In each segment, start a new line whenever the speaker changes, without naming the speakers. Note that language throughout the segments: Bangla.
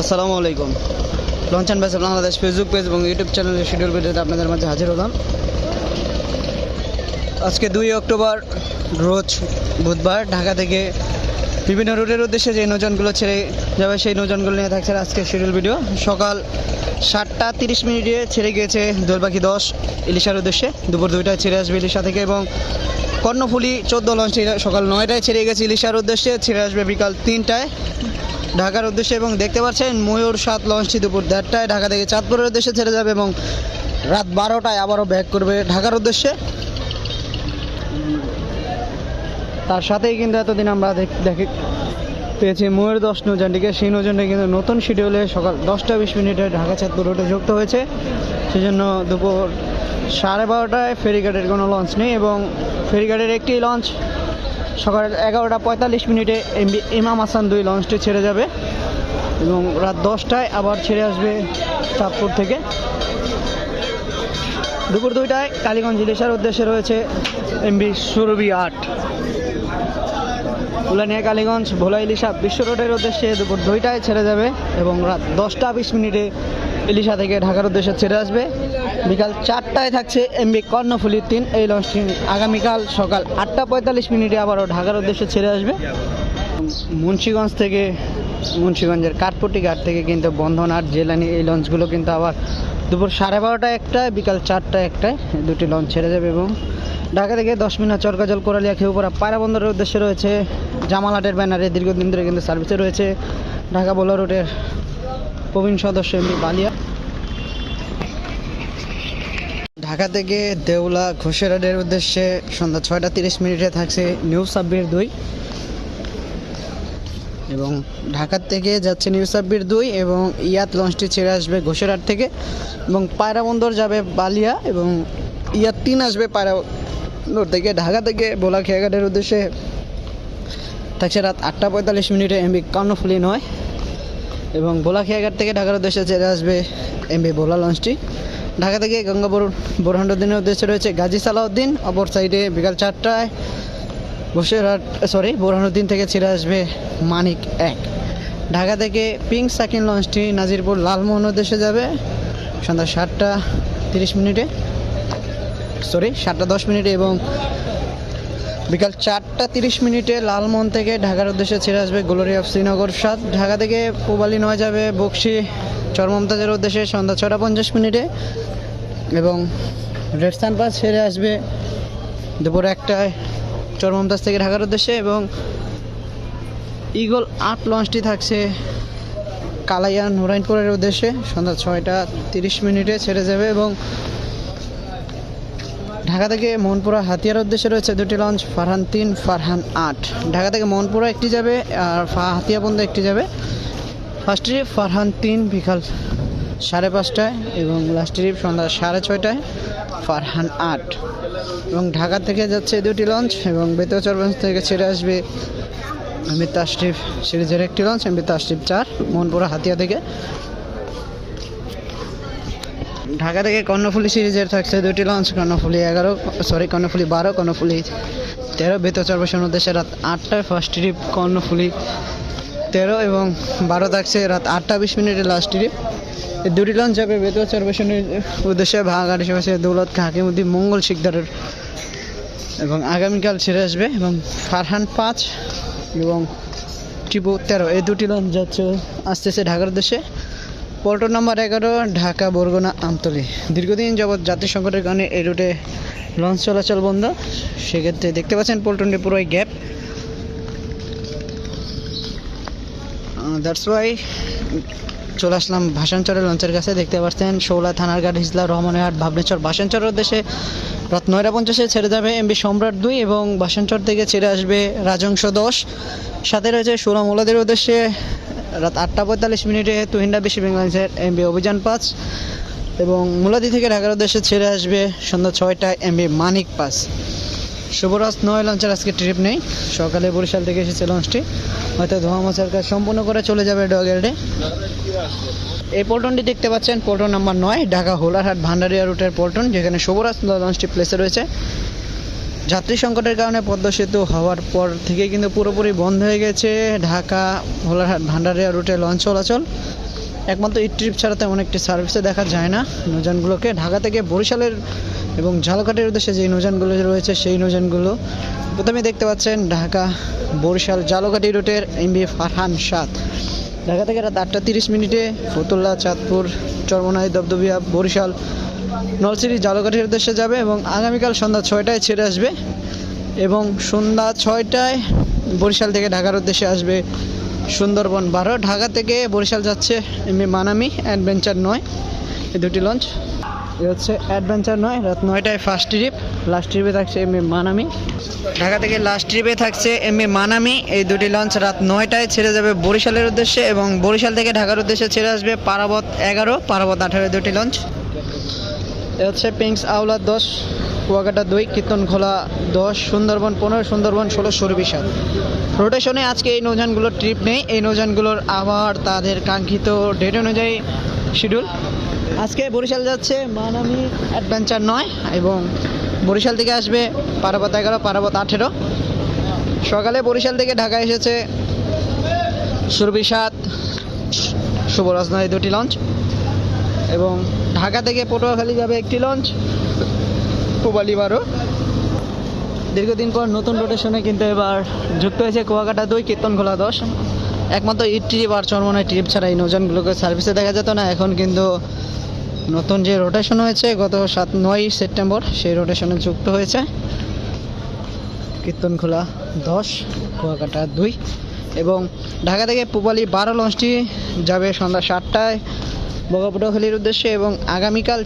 আসসালামু আলাইকুম। Launch and bus Bangladesh Facebook page এবং ইউটিউব চ্যানেলের শিডিউল ভিডিওতে আপনাদের মাঝে হাজির হলাম। আজকে দুই অক্টোবর, রোজ বুধবার ঢাকা থেকে বিভিন্ন রুটের উদ্দেশ্যে যে নৌযানগুলো ছেড়ে যাবে সেই নৌযানগুলো নিয়ে থাকছে আজকে শিডিউল ভিডিও। সকাল সাতটা তিরিশ মিনিটে ছেড়ে গিয়েছে দোলপাখি দশ, ইলিশার উদ্দেশ্যে। দুপুর দুইটায় ছেড়ে আসবে ইলিশা থেকে এবং কর্ণফুলি চোদ্দ লঞ্চ সকাল নয়টায় ছেড়ে গেছে ইলিশার উদ্দেশ্যে, ছেড়ে আসবে বিকাল তিনটায় ঢাকার উদ্দেশ্যে এবং দেখতে পাচ্ছেন ময়ূর সাত লঞ্চটি দুপুর দেড়টায় ঢাকা থেকে চাঁদপুরের উদ্দেশ্যে ছেড়ে যাবে এবং রাত বারোটায় আবারও ব্যাক করবে ঢাকার উদ্দেশ্যে। তার সাথেই কিন্তু এতদিন আমরা দেখি দেখে পেয়েছি ময়ূর দশ নৌজানটিকে সেই নৌজানটি কিন্তু নতুন শিডিউলে সকাল দশটা বিশ মিনিটে ঢাকা চাঁদপুর রুটে যুক্ত হয়েছে। সেজন্য দুপুর সাড়ে বারোটায় ফেরিঘাটের কোনো লঞ্চ নেই এবং ফেরিঘাটের একটি লঞ্চ সকাল এগারোটা পঁয়তাল্লিশ মিনিটে ইমাম হাসান দুই লঞ্চটি ছেড়ে যাবে এবং রাত দশটায় আবার ছেড়ে আসবে চাঁদপুর থেকে। দুপুর দুইটায় কালীগঞ্জ ইলিশার উদ্দেশ্যে রয়েছে এমবি সুরভি আট। উলানিয়া কালীগঞ্জ ভোলা ইলিশা বিশ্ব রোডের উদ্দেশ্যে দুপুর দুইটায় ছেড়ে যাবে এবং রাত দশটা বিশ মিনিটে ইলিশা থেকে ঢাকার উদ্দেশ্যে ছেড়ে আসবে। বিকাল চারটায় থাকছে এমবি কর্ণফুলি তিন, এই লঞ্চটি আগামীকাল সকাল আটটা পঁয়তাল্লিশ মিনিটে আবারও ঢাকার উদ্দেশ্যে ছেড়ে আসবে। মুন্সীগঞ্জ থেকে, মুন্সীগঞ্জের কাঠপট্টি ঘাট থেকে কিন্তু বন্ধন আর জেলানি এই লঞ্চগুলো কিন্তু আবার দুপুর সাড়ে বারোটা একটায়, বিকাল চারটা একটায় দুটি লঞ্চ ছেড়ে যাবে এবং ঢাকা থেকে দশ মিনিট চরকাজল কোরালিয়া খেউপাড়া পায়রা বন্দরের উদ্দেশ্যে রয়েছে জামালাটের ব্যানারে দীর্ঘদিন ধরে কিন্তু সার্ভিসে রয়েছে। ঢাকা বোলা রোডের প্রবীণ সদস্য এমপি বালিয়া। ঢাকা থেকে দেউলা ঘোষেরাডের উদ্দেশ্যে সন্ধ্যা ছয়টা তিরিশ মিনিটে থাকছে নিউ সাব্বির দুই। এবং ঢাকার থেকে যাচ্ছে নিউ সাব্বির দুই এবং ইয়াত লঞ্চটি ছেড়ে আসবে ঘোষেরহাট থেকে। এবং পায়রা বন্দর যাবে বালিয়া এবং ইয়াত তিন আসবে পায়রা থেকে ঢাকা থেকে বোলা খেয়াঘাটের উদ্দেশ্যে থাকছে রাত আটটা পঁয়তাল্লিশ মিনিটে এমবি কর্ণফুলি নয়। এবং বোলা খেয়াঘাট থেকে ঢাকার উদ্দেশ্যে ছেড়ে আসবে এমবি বোলা লঞ্চটি। ঢাকা থেকে গঙ্গাবর বোরহানুদ্দিনের উদ্দেশ্যে রয়েছে গাজী সালাউদ্দিন। অপর সাইডে বিকাল চারটায় বসিরহাট সরি বোরহানুদ্দিন থেকে ছেড়ে আসবে মানিক এক। ঢাকা থেকে পিঙ্ক সাকিন লঞ্চটি নাজিরপুর লালমোহন উদ্দেশ্যে যাবে। সন্ধ্যা সাতটা তিরিশ মিনিটে। সরি সাতটা দশ মিনিটে এবং বিকাল চারটা তিরিশ মিনিটে লালমোহন থেকে ঢাকার উদ্দেশ্যে ছেড়ে আসবে গ্লোরি অফ শ্রীনগর সাত। ঢাকা থেকে পুবালি নয় যাবে বক্সি চরমমতাজের উদ্দেশ্যে সন্ধ্যা ছটা পঞ্চাশ মিনিটে এবং রেডস্থান পাস ছেড়ে আসবে দুপুর একটায় চরমমতাজ থেকে ঢাকার উদ্দেশ্যে এবং ইগল আট লঞ্চটি থাকছে কালাইয়া নুরাইনপুরের উদ্দেশ্যে। সন্ধ্যা ছয়টা তিরিশ মিনিটে ছেড়ে যাবে এবং ঢাকা থেকে মোহনপুরা হাতিয়ার উদ্দেশ্যে রয়েছে দুটি লঞ্চ, ফারহান তিন, ফারহান আট। ঢাকা থেকে মোহনপুরা একটি যাবে আর হাতিয়া পর্যন্ত একটি যাবে। ফার্স্ট ট্রিপ ফারহান তিন, বিকাল সাড়ে পাঁচটায় এবং লাস্ট ট্রিপ সন্ধ্যা সাড়ে ছয়টায়, ফারহান আট। এবং ঢাকা থেকে যাচ্ছে দুটি লঞ্চ এবং বেতচরগঞ্জ থেকে ছেড়ে আসবে আমি তাশরিফ সিরিজের একটি লঞ্চ, আমি তাশরিফ চার, মোহনপুরা হাতিয়া থেকে। ঢাকা থেকে কর্ণফুলি সিরিজের থাকছে দুটি লঞ্চ কর্ণফুলি এগারো সরি কর্ণফুলি বারো, কর্ণফুলি তেরো বেতচরবেশন উদ্দেশ্যে রাত আটটায় ফার্স্ট ট্রিপ কর্ণফুলি তেরো এবং বারো থাকছে রাত আটটা বিশ মিনিটে লাস্ট ট্রিপ দুটি লঞ্চ যাবে বেতচরবেশনের উদ্দেশ্যে ভাগাড় হিসেবে আছে দৌলত, হাকিমুদ্দিন, মঙ্গল শিকদারের এবং আগামীকাল ছেড়ে আসবে এবং ফারহান পাঁচ এবং টিপু তেরো। এই দুটি লঞ্চ যাচ্ছে, আসতেছে ঢাকার উদ্দেশ্যে। পল্টন নাম্বার এগারো, ঢাকা, বরগুনা, আমতলি। দীর্ঘদিন যাবৎ জাতীয় সংকটের কারণে এই রুটে লঞ্চ চলাচল বন্ধ। সেক্ষেত্রে দেখতে পাচ্ছেন পল্টনটি পুরোই গ্যাপ। দ্যাটস ওয়াই চলে আসলাম ভাসানচরের লঞ্চের কাছে। দেখতে পাচ্ছেন শৌলা থানারঘাট হিজলা রহমানহাট ভাবনেশ্বর ভাসানচরের উদ্দেশ্যে রাত নয়টা পঞ্চাশে ছেড়ে যাবে এমবি সম্রাট দুই এবং ভাসানচর থেকে ছেড়ে আসবে রাজংশ দশ। সাথে রয়েছে সোলা মোলাদের উদ্দেশ্যে রাত আটটা পঁয়তাল্লিশ মিনিটে তুহিন্দা বেশি বাংলাদেশের এমবি অভিযান পাস এবং মুলাদি থেকে ঢাকার উদ্দেশ্যে ছেড়ে আসবে সন্ধ্যা ছয়টায় এমবি মানিক পাস। শুভরাজ নয় লঞ্চের আজকে ট্রিপ নেই। সকালে বরিশাল থেকে এসেছে লঞ্চটি। হয়তো ধোয়া মাছের কাজ সম্পূর্ণ করে চলে যাবে ডগেলডে এই পল্টনটি দেখতে পাচ্ছেন, পল্টন নাম্বার নয়, ঢাকা হোলারহাট ভান্ডারিয়া রুটের পল্টন, যেখানে শুভরাজ লঞ্চটি প্লেসে রয়েছে। যাত্রী সংকটের কারণে পদ্মা সেতু হওয়ার পর থেকে কিন্তু পুরোপুরি বন্ধ হয়ে গেছে। ঢাকা, ভোলারহাট, ভান্ডারিয়া রুটে লঞ্চ চলাচল। একমাত্র এই ট্রিপ ছাড়া তেমন একটি সার্ভিসে দেখা যায় না। নৌযানগুলোকে ঢাকা থেকে বরিশালের এবং ঝালকাঠের উদ্দেশ্যে যে নৌযানগুলো রয়েছে সেই নৌযানগুলো প্রথমে দেখতে পাচ্ছেন ঢাকা, বরিশাল জালকাঠি রুটের এমবি ফারহান সাত ঢাকা থেকে রাত আটটা তিরিশ মিনিটে ফতুল্লা, চাঁদপুর, চরমনাই, দবদবিয়া, বরিশাল নলছিরি জালকাঠির উদ্দেশ্যে যাবে এবং আগামীকাল সন্ধ্যা ছয়টায় ছেড়ে আসবে এবং সন্ধ্যা ছয়টায় বরিশাল থেকে ঢাকার উদ্দেশ্যে আসবে সুন্দরবন বারো। ঢাকা থেকে বরিশাল যাচ্ছে এমনি মানামি, অ্যাডভেঞ্চার নয়। এই দুটি লঞ্চ। এ হচ্ছে অ্যাডভেঞ্চার নয়, রাত নয়টায় ফার্স্ট ট্রিপ। লাস্ট ট্রিপে থাকছে এমনি মানামি। ঢাকা থেকে লাস্ট ট্রিপে থাকছে এমনি মানামি। এই দুটি লঞ্চ রাত নয়টায় ছেড়ে যাবে বরিশালের উদ্দেশ্যে এবং বরিশাল থেকে ঢাকার উদ্দেশ্যে ছেড়ে আসবে পারাবত এগারো, পারাবত আঠারো দুটি লঞ্চ। এ হচ্ছে পিংস আওলা দশ, কুয়াকাটা দুই, কীর্তনখোলা দশ, সুন্দরবন পনেরো, সুন্দরবন ষোলো সুরবি সাত। রোটেশনে আজকে এই নৌযানগুলোর ট্রিপ নেই। এই নৌযানগুলোর আবার তাদের কাঙ্ক্ষিত ডেট অনুযায়ী শিডিউল আজকে বরিশাল যাচ্ছে মানামি অ্যাডভেঞ্চার নয় এবং বরিশাল থেকে আসবে পারাবত এগারো, পারাবত আঠেরো। সকালে বরিশাল থেকে ঢাকা এসেছে সুরবি সাত শুভরাজ নয় দুটি লঞ্চ এবং ঢাকা থেকে পটুয়াখালী যাবে একটি লঞ্চ পুবালি বারো। দীর্ঘদিন পর নতুন রোটেশনে কিন্তু এবার যুক্ত হয়েছে কুয়াকাটা দুই, কীর্তনখোলা দশ। একমাত্র ইট ট্রিপ আর চরমনায় ট্রিপ ছাড়া এই নৌযানগুলোকে সার্ভিসে দেখা যেত না। এখন কিন্তু নতুন যে রোটেশন হয়েছে, গত সাত নয় সেপ্টেম্বর সেই রোটেশনে যুক্ত হয়েছে। কীর্তনখোলা দশ, কুয়াকাটা দুই। এবং ঢাকা থেকে পুবালি বারো লঞ্চটি যাবে সন্ধ্যা সাতটায়। বগা পটুয়াখালীর উদ্দেশ্যে এবং আগামীকাল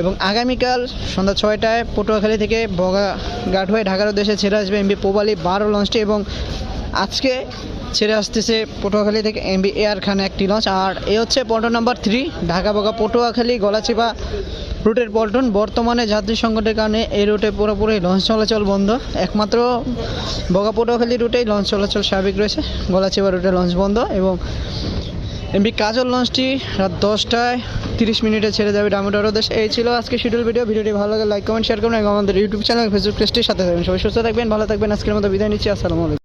এবং আগামীকাল সন্ধ্যা ছয়টায় পটুয়াখালী থেকে বগা ঘাট হয়ে ঢাকার উদ্দেশ্যে ছেড়ে আসবে এমবি পোবালি বারো লঞ্চটি এবং আজকে ছেড়ে আসতেছে পটুয়াখালী থেকে এমবি এয়ার খান একটি লঞ্চ। আর এ হচ্ছে pontoon number three, Dhaka Boga Patuakhali Galachipa রুটের পল্টন। বর্তমানে যাত্রী সংকটের কারণে এই রুটে পুরোপুরি লঞ্চ চলাচল বন্ধ। একমাত্র বগা পটুয়াখালী রুটেই লঞ্চ চলাচল স্বাভাবিক রয়েছে। গলাচিপা রুটে লঞ্চ বন্ধ এবং এমবি কাজল লঞ্চটি রাত দশটায় তিরিশ মিনিটে ছেড়ে যাবে ডামোডর দেশ, এই ছিল আজকে শিডিউল ভিডিও ভিডিওটি ভালো লাগে লাইক কমেন্ট শেয়ার করুন এবং আমাদের ইউটিউব চ্যানেল ফেসবুক পেজটির সাথে থাকবেন সবাই সুস্থ থাকবেন, ভালো থাকবেন। আজকের মতো বিদায় নিচ্ছি। আসসালামু আলাইকুম।